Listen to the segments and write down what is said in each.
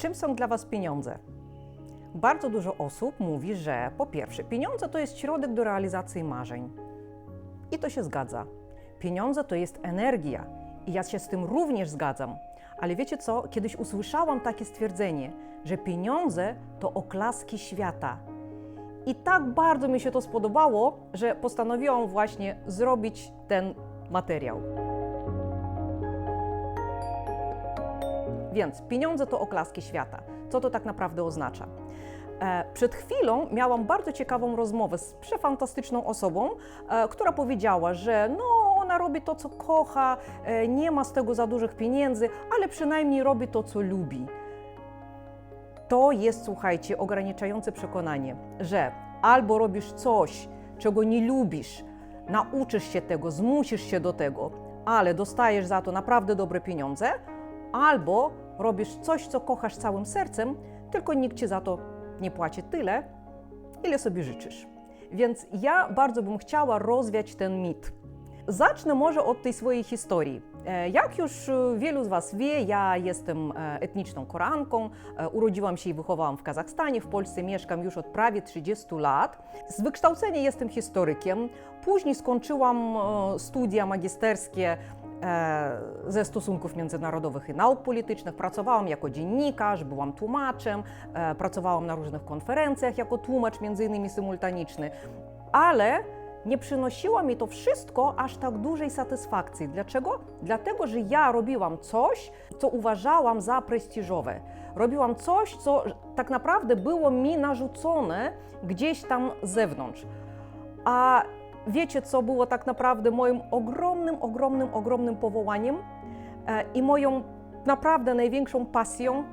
Czym są dla Was pieniądze? Bardzo dużo osób mówi, że po pierwsze, pieniądze to jest środek do realizacji marzeń. I to się zgadza. Pieniądze to jest energia. I ja się z tym również zgadzam. Ale wiecie co? Kiedyś usłyszałam takie stwierdzenie, że pieniądze to oklaski świata. I tak bardzo mi się to spodobało, że postanowiłam właśnie zrobić ten materiał. Więc pieniądze to oklaski świata. Co to tak naprawdę oznacza? E, Przed chwilą miałam bardzo ciekawą rozmowę z przefantastyczną osobą, e, która powiedziała, że no, ona robi to, co kocha, e, nie ma z tego za dużych pieniędzy, ale przynajmniej robi to, co lubi. To jest, słuchajcie, ograniczające przekonanie, że albo robisz coś, czego nie lubisz, nauczysz się tego, zmusisz się do tego, ale dostajesz za to naprawdę dobre pieniądze, albo robisz coś, co kochasz całym sercem, tylko nikt ci za to nie płaci tyle, ile sobie życzysz. Więc ja bardzo bym chciała rozwiać ten mit. Zacznę może od tej swojej historii. E, Jak już e, wielu z Was wie, ja jestem e, etniczną Koreanką. E, Urodziłam się i wychowałam w Kazachstanie. W Polsce mieszkam już od prawie 30 lat. Z wykształcenia jestem historykiem. Później skończyłam studia magisterskie ze stosunków międzynarodowych i nauk politycznych. Pracowałam jako dziennikarz, byłam tłumaczem, e, pracowałam na różnych konferencjach jako tłumacz, między innymi symultaniczny. Ale nie przynosiło mi to wszystko aż tak dużej satysfakcji. Dlaczego? Dlatego, że ja robiłam coś, co uważałam za prestiżowe. Robiłam coś, co tak naprawdę było mi narzucone gdzieś tam z zewnątrz. A wiecie, co było tak naprawdę moim ogromnym, ogromnym, ogromnym powołaniem e, i moją naprawdę największą pasją?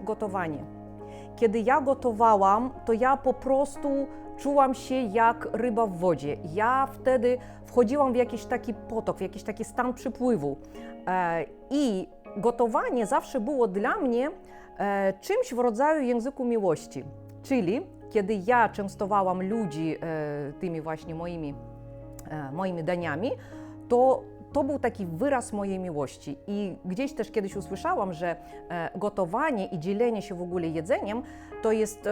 Gotowanie. Kiedy ja gotowałam, to ja po prostu czułam się jak ryba w wodzie. Ja wtedy wchodziłam w jakiś taki potok, w jakiś taki stan przypływu. E, I gotowanie zawsze było dla mnie e, czymś w rodzaju języku miłości. Czyli kiedy ja częstowałam ludzi e, tymi właśnie moimi, e, moimi daniami, to to był taki wyraz mojej miłości. I gdzieś też kiedyś usłyszałam, że e, gotowanie i dzielenie się w ogóle jedzeniem to jest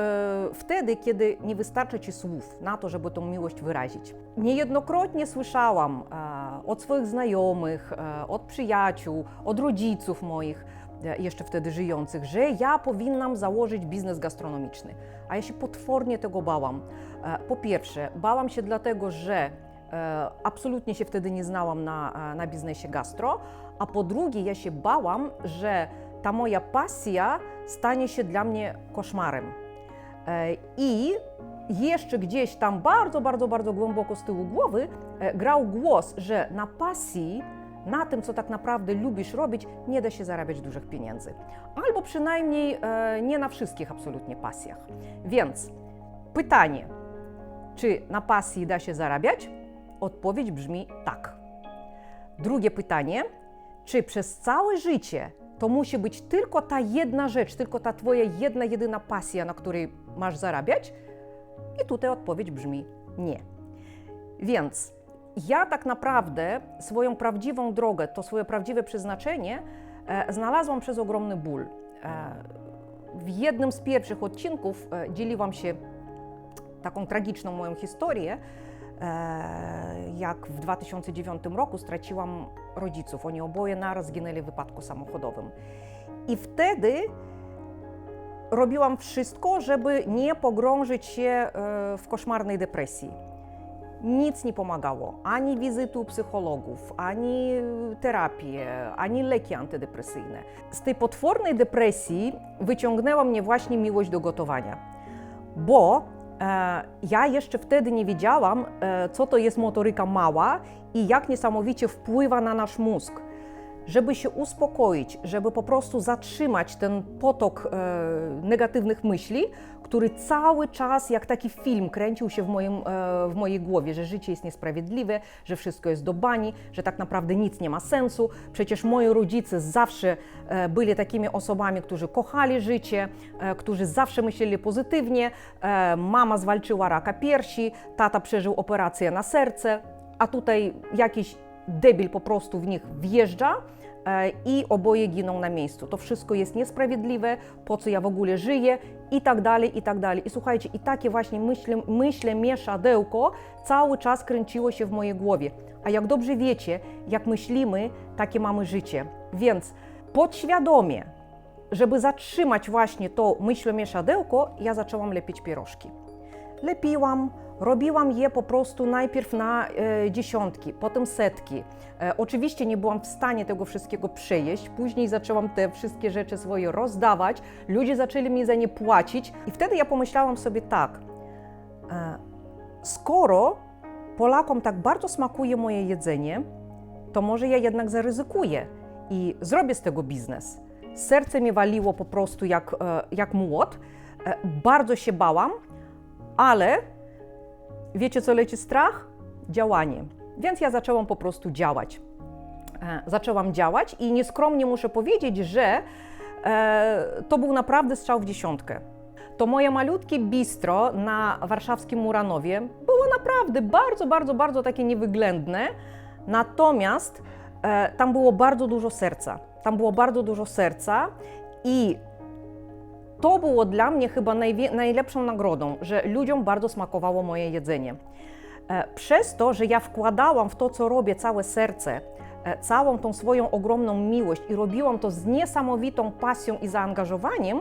wtedy, kiedy nie wystarcza ci słów na to, żeby tą miłość wyrazić. Niejednokrotnie słyszałam od swoich znajomych, od przyjaciół, od rodziców moich, jeszcze wtedy żyjących, że ja powinnam założyć biznes gastronomiczny. A ja się potwornie tego bałam. E, Po pierwsze, bałam się dlatego, że E, absolutnie się wtedy nie znałam na, e, na biznesie gastro, a po drugie ja się bałam, że ta moja pasja stanie się dla mnie koszmarem. E, I jeszcze gdzieś tam bardzo, bardzo, bardzo głęboko z tyłu głowy e, grał głos, że na pasji, na tym, co tak naprawdę lubisz robić, nie da się zarabiać dużych pieniędzy. Albo przynajmniej e, nie na wszystkich absolutnie pasjach. Więc pytanie, czy na pasji da się zarabiać? Odpowiedź brzmi tak. Drugie pytanie, czy przez całe życie to musi być tylko ta jedna rzecz, tylko ta Twoja jedna, jedyna pasja, na której masz zarabiać? I tutaj odpowiedź brzmi nie. Więc ja tak naprawdę swoją prawdziwą drogę, to swoje prawdziwe przeznaczenie e, znalazłam przez ogromny ból. E, w jednym z pierwszych odcinków e, dzieliłam się taką tragiczną moją historię, e, jak w 2009 roku straciłam rodziców. Oni oboje naraz zginęli w wypadku samochodowym. I wtedy robiłam wszystko, żeby nie pogrążyć się e, w koszmarnej depresji. Nic nie pomagało. Ani wizyty u psychologów, ani terapie, ani leki antydepresyjne. Z tej potwornej depresji wyciągnęła mnie właśnie miłość do gotowania. Bo e, ja jeszcze wtedy nie wiedziałam, e, co to jest motoryka mała i jak niesamowicie wpływa na nasz mózg. Żeby się uspokoić, żeby po prostu zatrzymać ten potok e, negatywnych myśli, który cały czas jak taki film kręcił się w, moim, e, w mojej głowie, że życie jest niesprawiedliwe, że wszystko jest do bani, że tak naprawdę nic nie ma sensu. Przecież moi rodzice zawsze e, byli takimi osobami, którzy kochali życie, e, którzy zawsze myśleli pozytywnie. E, mama zwalczyła raka piersi, tata przeżył operację na serce, a tutaj jakiś debil po prostu w nich wjeżdża i oboje giną na miejscu. To wszystko jest niesprawiedliwe, po co ja w ogóle żyję i tak dalej, i tak dalej. I słuchajcie, i takie właśnie myśle, myśle mieszadełko cały czas kręciło się w mojej głowie. A jak dobrze wiecie, jak myślimy, takie mamy życie. Więc podświadomie, żeby zatrzymać właśnie to myślomieszadełko, ja zaczęłam lepić pierożki. Lepiłam, robiłam je po prostu najpierw na e, dziesiątki, potem setki. E, oczywiście nie byłam w stanie tego wszystkiego przejeść. Później zaczęłam te wszystkie rzeczy swoje rozdawać. Ludzie zaczęli mi za nie płacić, i wtedy ja pomyślałam sobie tak: e, skoro Polakom tak bardzo smakuje moje jedzenie, to może ja jednak zaryzykuję i zrobię z tego biznes. Serce mi waliło po prostu jak, e, jak młot. E, Bardzo się bałam, ale wiecie, co leci strach? Działanie. Więc ja zaczęłam po prostu działać. E, Zaczęłam działać i nieskromnie muszę powiedzieć, że e, to był naprawdę strzał w dziesiątkę. To moje malutkie bistro na warszawskim Muranowie było naprawdę bardzo, bardzo, bardzo takie niewyględne. Natomiast e, tam było bardzo dużo serca. Tam było bardzo dużo serca i to było dla mnie chyba najlepszą nagrodą, że ludziom bardzo smakowało moje jedzenie. E, Przez to, że ja wkładałam w to, co robię, całe serce, e, całą tą swoją ogromną miłość i robiłam to z niesamowitą pasją i zaangażowaniem,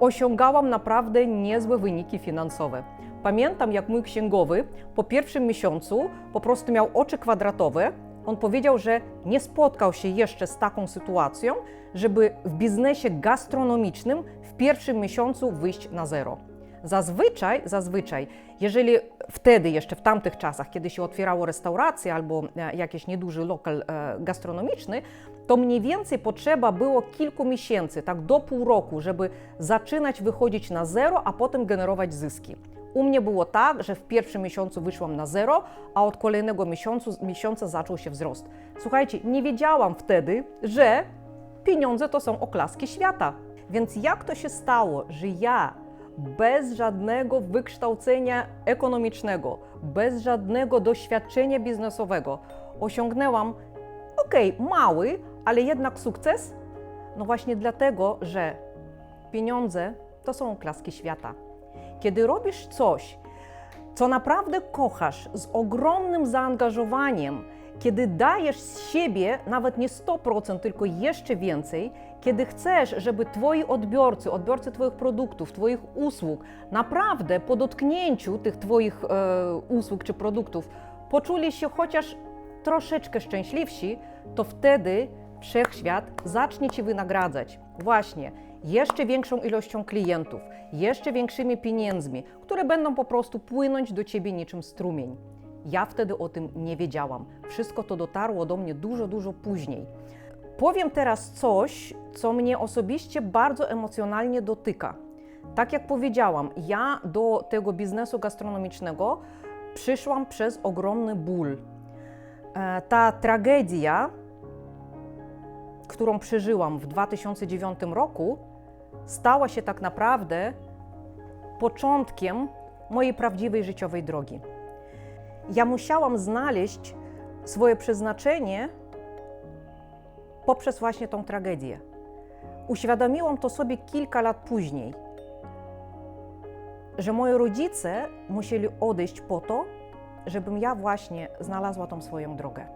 osiągałam naprawdę niezłe wyniki finansowe. Pamiętam, jak mój księgowy po pierwszym miesiącu po prostu miał oczy kwadratowe. On powiedział, że nie spotkał się jeszcze z taką sytuacją, żeby w biznesie gastronomicznym w pierwszym miesiącu wyjść na zero. Zazwyczaj, zazwyczaj, jeżeli wtedy jeszcze w tamtych czasach, kiedy się otwierało restauracje albo e, jakiś nieduży lokal e, gastronomiczny, to mniej więcej potrzeba było kilku miesięcy, tak do pół roku, żeby zaczynać wychodzić na zero, a potem generować zyski. U mnie było tak, że w pierwszym miesiącu wyszłam na zero, a od kolejnego miesiącu, miesiąca zaczął się wzrost. Słuchajcie, nie wiedziałam wtedy, że pieniądze to są oklaski świata. Więc jak to się stało, że ja bez żadnego wykształcenia ekonomicznego, bez żadnego doświadczenia biznesowego osiągnęłam, okej, mały, ale jednak sukces? No właśnie dlatego, że pieniądze to są oklaski świata. Kiedy robisz coś, co naprawdę kochasz, z ogromnym zaangażowaniem, kiedy dajesz z siebie nawet nie 100%, tylko jeszcze więcej, kiedy chcesz, żeby Twoi odbiorcy, odbiorcy Twoich produktów, Twoich usług, naprawdę po dotknięciu tych Twoich e, usług czy produktów poczuli się chociaż troszeczkę szczęśliwsi, to wtedy wszechświat zacznie Ci wynagradzać. Właśnie jeszcze większą ilością klientów, jeszcze większymi pieniędzmi, które będą po prostu płynąć do Ciebie niczym strumień. Ja wtedy o tym nie wiedziałam. Wszystko to dotarło do mnie dużo, dużo później. Powiem teraz coś, co mnie osobiście bardzo emocjonalnie dotyka. Tak jak powiedziałam, ja do tego biznesu gastronomicznego przyszłam przez ogromny ból. E, Ta tragedia, którą przeżyłam w 2009 roku, stała się tak naprawdę początkiem mojej prawdziwej życiowej drogi. Ja musiałam znaleźć swoje przeznaczenie poprzez właśnie tą tragedię. Uświadomiłam to sobie kilka lat później, że moi rodzice musieli odejść po to, żebym ja właśnie znalazła tą swoją drogę.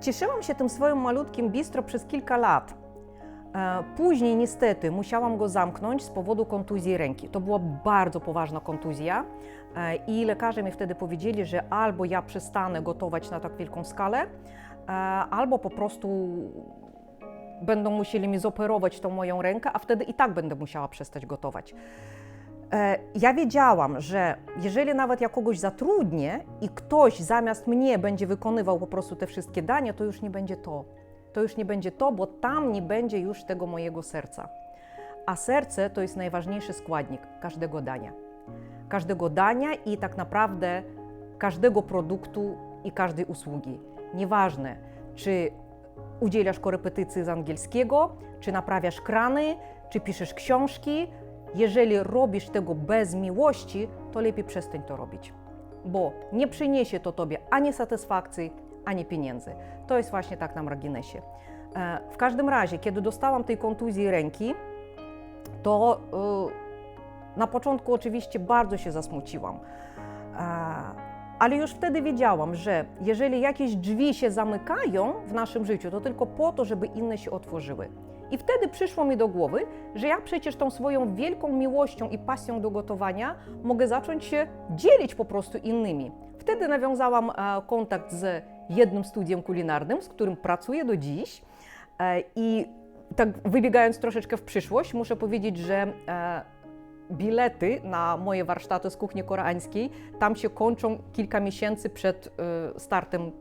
Cieszyłam się tym swoim malutkim bistro przez kilka lat. E, Później niestety musiałam go zamknąć z powodu kontuzji ręki. To była bardzo poważna kontuzja e, i lekarze mi wtedy powiedzieli, że albo ja przestanę gotować na tak wielką skalę, e, albo po prostu będą musieli mi zoperować tą moją rękę, a wtedy i tak będę musiała przestać gotować. Ja wiedziałam, że jeżeli nawet ja kogoś zatrudnię i ktoś zamiast mnie będzie wykonywał po prostu te wszystkie dania, to już nie będzie to. To już nie będzie to, bo tam nie będzie już tego mojego serca. A serce to jest najważniejszy składnik każdego dania. Każdego dania i tak naprawdę każdego produktu i każdej usługi. Nieważne, czy udzielasz korepetycji z angielskiego, czy naprawiasz krany, czy piszesz książki. Jeżeli robisz tego bez miłości, to lepiej przestań to robić, bo nie przyniesie to tobie ani satysfakcji, ani pieniędzy. To jest właśnie tak na marginesie. E, W każdym razie, kiedy dostałam tej kontuzji ręki, to e, na początku oczywiście bardzo się zasmuciłam. E, Ale już wtedy wiedziałam, że jeżeli jakieś drzwi się zamykają w naszym życiu, to tylko po to, żeby inne się otworzyły. I wtedy przyszło mi do głowy, że ja przecież tą swoją wielką miłością i pasją do gotowania mogę zacząć się dzielić po prostu innymi. Wtedy nawiązałam kontakt z jednym studiem kulinarnym, z którym pracuję do dziś. E, I tak wybiegając troszeczkę w przyszłość, muszę powiedzieć, że e, bilety na moje warsztaty z kuchni koreańskiej tam się kończą kilka miesięcy przed e, startem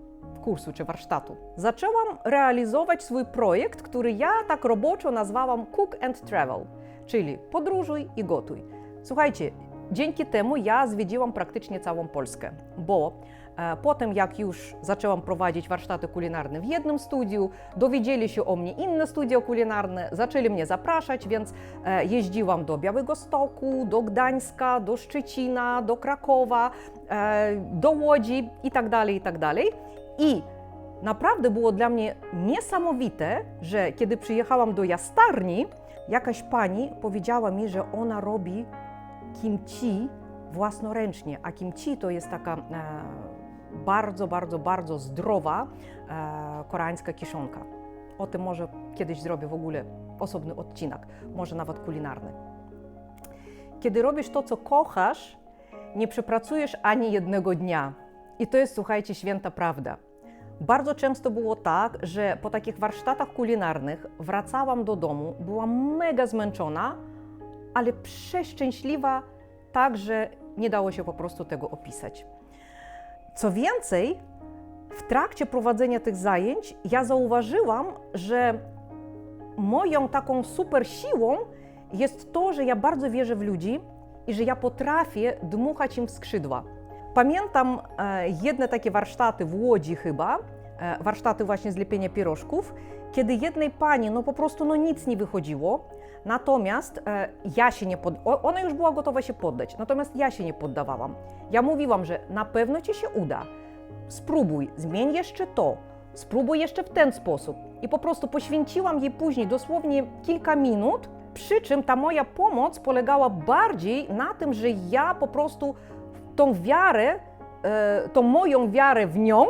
kursu czy warsztatu. Zaczęłam realizować swój projekt, który ja tak roboczo nazwałam Cook and Travel, czyli podróżuj i gotuj. Słuchajcie, dzięki temu ja zwiedziłam praktycznie całą Polskę, bo potem jak już zaczęłam prowadzić warsztaty kulinarne w jednym studiu, dowiedzieli się o mnie inne studia kulinarne, zaczęli mnie zapraszać, więc e, jeździłam do Białego Stoku, do Gdańska, do Szczecina, do Krakowa, e, do Łodzi i tak dalej, i tak dalej. I naprawdę było dla mnie niesamowite, że kiedy przyjechałam do Jastarni, jakaś pani powiedziała mi, że ona robi kimchi własnoręcznie, a kimchi to jest taka e, bardzo, bardzo, bardzo zdrowa e, koreańska kiszonka. O tym może kiedyś zrobię w ogóle osobny odcinek, może nawet kulinarny. Kiedy robisz to, co kochasz, nie przepracujesz ani jednego dnia. I to jest, słuchajcie, święta prawda. Bardzo często było tak, że po takich warsztatach kulinarnych wracałam do domu, byłam mega zmęczona, ale przeszczęśliwa, tak, że nie dało się po prostu tego opisać. Co więcej, w trakcie prowadzenia tych zajęć ja zauważyłam, że moją taką super siłą jest to, że ja bardzo wierzę w ludzi i że ja potrafię dmuchać im w skrzydła. Pamiętam e, jedne takie warsztaty w Łodzi chyba, e, warsztaty właśnie z lepienia pierożków, kiedy jednej pani no po prostu no nic nie wychodziło, natomiast e, ja się nie pod... ona już była gotowa się poddać, natomiast ja się nie poddawałam. Ja mówiłam, że na pewno ci się uda, spróbuj, zmień jeszcze to, spróbuj jeszcze w ten sposób. I po prostu poświęciłam jej później dosłownie kilka minut, przy czym ta moja pomoc polegała bardziej na tym, że ja po prostu tą wiarę, e, tą moją wiarę w nią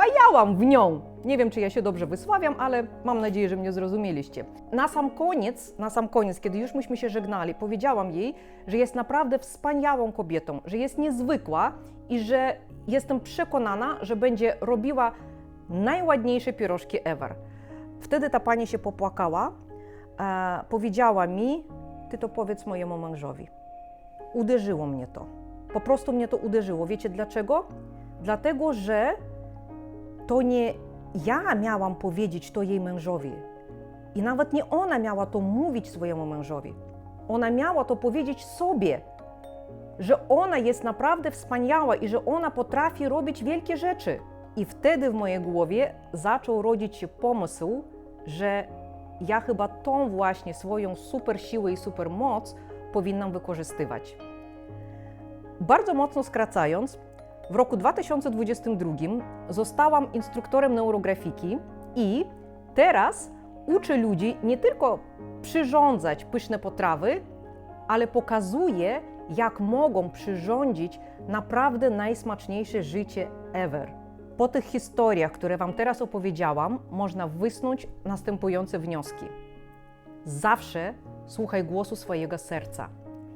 wpajałam w nią. Nie wiem, czy ja się dobrze wysławiam, ale mam nadzieję, że mnie zrozumieliście. Na sam koniec, na sam koniec, kiedy już myśmy się żegnali, powiedziałam jej, że jest naprawdę wspaniałą kobietą, że jest niezwykła i że jestem przekonana, że będzie robiła najładniejsze pierożki ever. Wtedy ta pani się popłakała, e, powiedziała mi, ty to powiedz mojemu mężowi. Uderzyło mnie to. Po prostu mnie to uderzyło. Wiecie dlaczego? Dlatego, że to nie ja miałam powiedzieć to jej mężowi. I nawet nie ona miała to mówić swojemu mężowi. Ona miała to powiedzieć sobie, że ona jest naprawdę wspaniała i że ona potrafi robić wielkie rzeczy. I wtedy w mojej głowie zaczął rodzić się pomysł, że ja chyba tą właśnie swoją super siłę i super moc powinnam wykorzystywać. Bardzo mocno skracając, w roku 2022 zostałam instruktorem neurografiki i teraz uczę ludzi nie tylko przyrządzać pyszne potrawy, ale pokazuję, jak mogą przyrządzić naprawdę najsmaczniejsze życie ever. Po tych historiach, które Wam teraz opowiedziałam, można wysnuć następujące wnioski. Zawsze słuchaj głosu swojego serca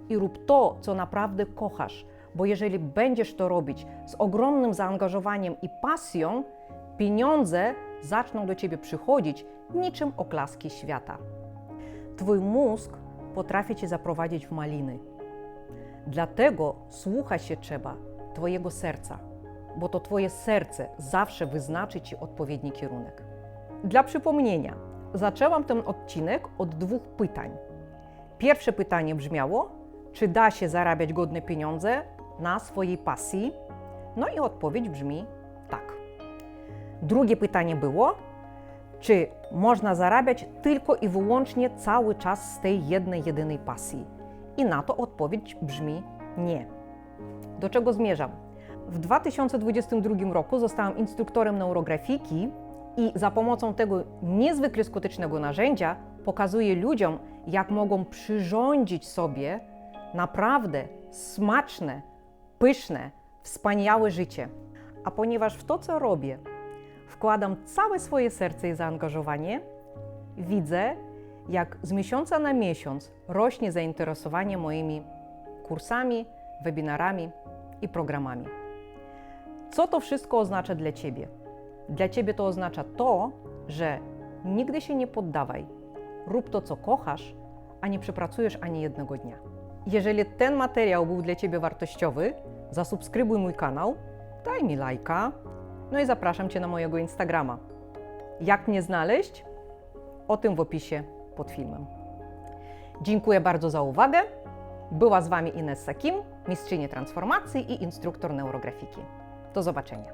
i rób to, co naprawdę kochasz, bo jeżeli będziesz to robić z ogromnym zaangażowaniem i pasją, pieniądze zaczną do ciebie przychodzić niczym oklaski świata. Twój mózg potrafi cię zaprowadzić w maliny. Dlatego słuchać się trzeba Twojego serca, bo to Twoje serce zawsze wyznaczy Ci odpowiedni kierunek. Dla przypomnienia, zaczęłam ten odcinek od dwóch pytań. Pierwsze pytanie brzmiało: czy da się zarabiać godne pieniądze na swojej pasji? No i odpowiedź brzmi tak. Drugie pytanie było: czy można zarabiać tylko i wyłącznie cały czas z tej jednej, jedynej pasji? I na to odpowiedź brzmi nie. Do czego zmierzam? W 2022 roku zostałam instruktorem neurografiki I za pomocą tego niezwykle skutecznego narzędzia pokazuje ludziom, jak mogą przyrządzić sobie naprawdę smaczne, pyszne, wspaniałe życie. A ponieważ w to, co robię, wkładam całe swoje serce i zaangażowanie, widzę, jak z miesiąca na miesiąc rośnie zainteresowanie moimi kursami, webinarami i programami. Co to wszystko oznacza dla Ciebie? Dla Ciebie to oznacza to, że nigdy się nie poddawaj. Rób to, co kochasz, a nie przepracujesz ani jednego dnia. Jeżeli ten materiał był dla Ciebie wartościowy, zasubskrybuj mój kanał, daj mi lajka, no i zapraszam Cię na mojego Instagrama. Jak mnie znaleźć? O tym w opisie pod filmem. Dziękuję bardzo za uwagę. Była z Wami Inessa Kim, mistrzyni transformacji i instruktor neurografiki. Do zobaczenia.